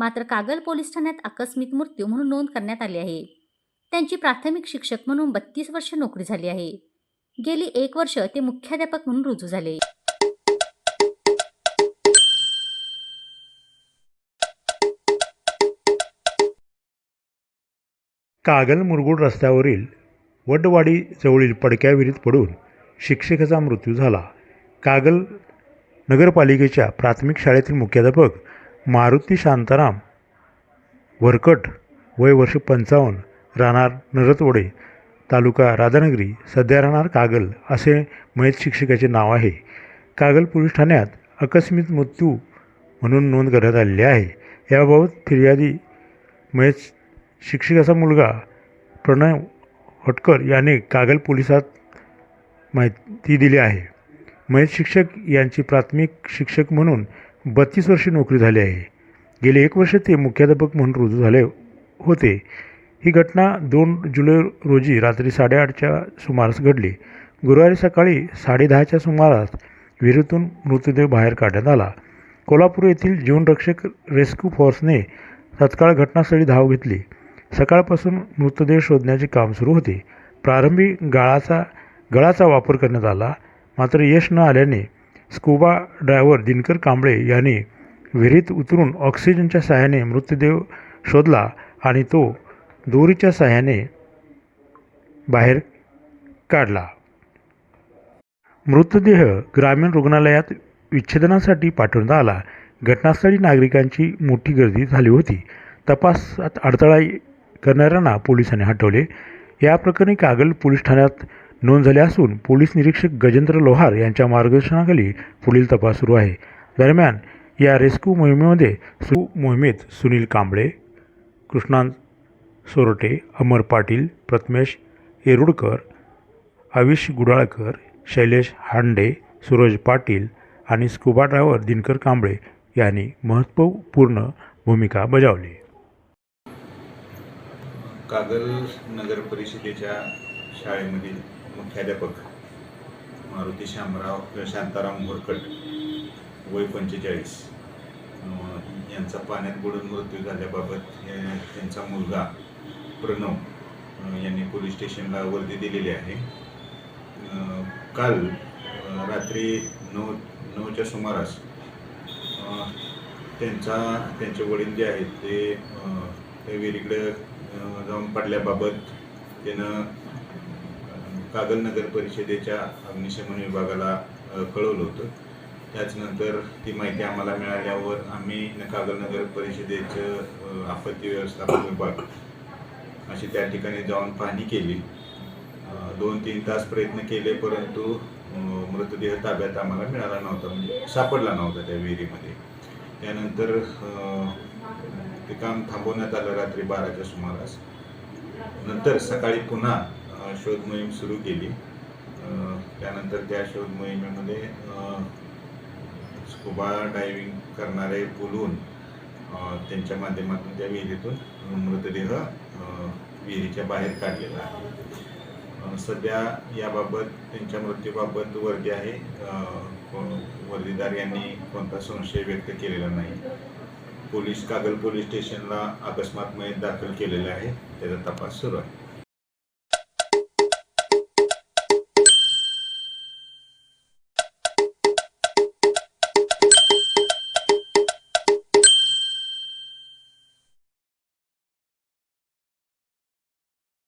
मात्र कागल पोलीस ठाण्यात आकस्मिक मृत्यू म्हणून नोंद करण्यात आली आहे. त्यांची प्राथमिक शिक्षक म्हणून बत्तीस वर्ष नोकरी झाली आहे. गेली एक वर्ष ते मुख्याध्यापक म्हणून रुजू झाले. कागल मुरगुड रस्त्यावरील वडवाडी जवळील पडक्या विहिरीत पडून शिक्षकाचा मृत्यू झाला. कागल नगरपालिकेच्या प्राथमिक शाळेतील मुख्याध्यापक मारुती शांताराम वरकट वय वर्ष पंचावन्न राहणार नरतवडे तालुका राधानगरी सध्या राहणार कागल असे मयत शिक्षकाचे नाव आहे. कागल पोलीस ठाण्यात अकस्मित मृत्यू म्हणून नोंद करण्यात आलेली आहे. याबाबत फिर्यादी मयत शिक्षकाचा मुलगा प्रणय हटकर याने कागल पोलिसात माहिती दिली आहे. मयत शिक्षक यांची प्राथमिक शिक्षक म्हणून बत्तीस वर्षे नोकरी झाली आहे. गेले एक वर्ष ते मुख्याध्यापक म्हणून रुजू झाले होते. ही घटना दोन जुलै रोजी रात्री साडेआठच्या सुमारास घडली. गुरुवारी सकाळी साडेदहाच्या सुमारास विहिरीतून मृतदेह बाहेर काढण्यात आला. कोल्हापूर येथील जीवनरक्षक रेस्क्यू फोर्सने तत्काळ घटनास्थळी धाव घेतली. सकाळपासून मृतदेह शोधण्याचे काम सुरू होते. प्रारंभी गाळाचा गळाचा वापर करण्यात आला. मात्र यश न आल्याने स्कुबा ड्रायव्हर दिनकर कांबळे यांनी विहिरीत उतरून ऑक्सिजनच्या सहाय्याने मृतदेह शोधला आणि तो दोरीच्या सहाय्याने बाहेर काढला. मृतदेह ग्रामीण रुग्णालयात विच्छेदनासाठी पाठवण्यात आला. घटनास्थळी नागरिकांची मोठी गर्दी झाली होती. तपासात अडथळा करणाऱ्यांना पोलिसांनी हटवले. या प्रकरणी कागल पोलीस ठाण्यात नोंद झाली असून पोलीस निरीक्षक गजेंद्र लोहार यांच्या मार्गदर्शनाखाली पुढील तपास सुरू आहे. दरम्यान या रेस्क्यू मोहिमेमध्ये सु मोहिमेत सुनील कांबळे कृष्णांत सोरटे अमर पाटील प्रथमेश येरुडकर आविष गुडाळकर शैलेश हांडे सूरज पाटील आणि स्कुबा ड्रायव्हर दिनकर कांबळे यांनी महत्त्वपूर्ण भूमिका बजावली. कागल नगर परिषदेच्या शाळेमधील मुख्याध्यापक मारुती शामराव शांताराम मोरकट वय पंचेचाळीस. यांचा पाण्यात बुडून मृत्यू झाल्याबाबत त्यांचा मुलगा प्रणव यांनी पोलीस स्टेशनला वर्दी दिलेली आहे. काल रात्री नऊ नऊच्या सुमारास त्यांचा त्यांचे वडील जे आहेत ते विहिरीकडे जाऊन पडल्याबाबत त्यानं कागल नगर परिषदेच्या अग्निशमन विभागाला कळवलं होतं. त्याचनंतर ती माहिती आम्हाला मिळाल्यावर आम्ही न- कागल नगर परिषदेचं आपत्ती व्यवस्थापन विभाग अशी त्या ठिकाणी जाऊन पाहणी केली. दोन तीन तास प्रयत्न केले परंतु मृतदेह ताब्यात आम्हाला मिळाला नव्हता म्हणजे सापडला नव्हता त्या विहिरीमध्ये. त्यानंतर ते काम थांबवण्यात आलं रात्री बाराच्या सुमारास. नंतर सकाळी पुन्हा शोध मोहीम सुरू केली. त्यानंतर त्या शोध मोहिमेमध्ये स्कुबा डायविंग करणारे बोलून त्यांच्या माध्यमातून त्या विहिरीतून मृतदेह विहिरीच्या बाहेर काढलेला आहे. सध्या याबाबत त्यांच्या मृत्यूबाबत वर्दी आहे. वर्दीदार यांनी कोणता संशय व्यक्त केलेला नाही. पोलीस कागल पोलीस स्टेशनला अकस्मात मयत दाखल केलेले आहे. त्याचा तपास सुरू आहे.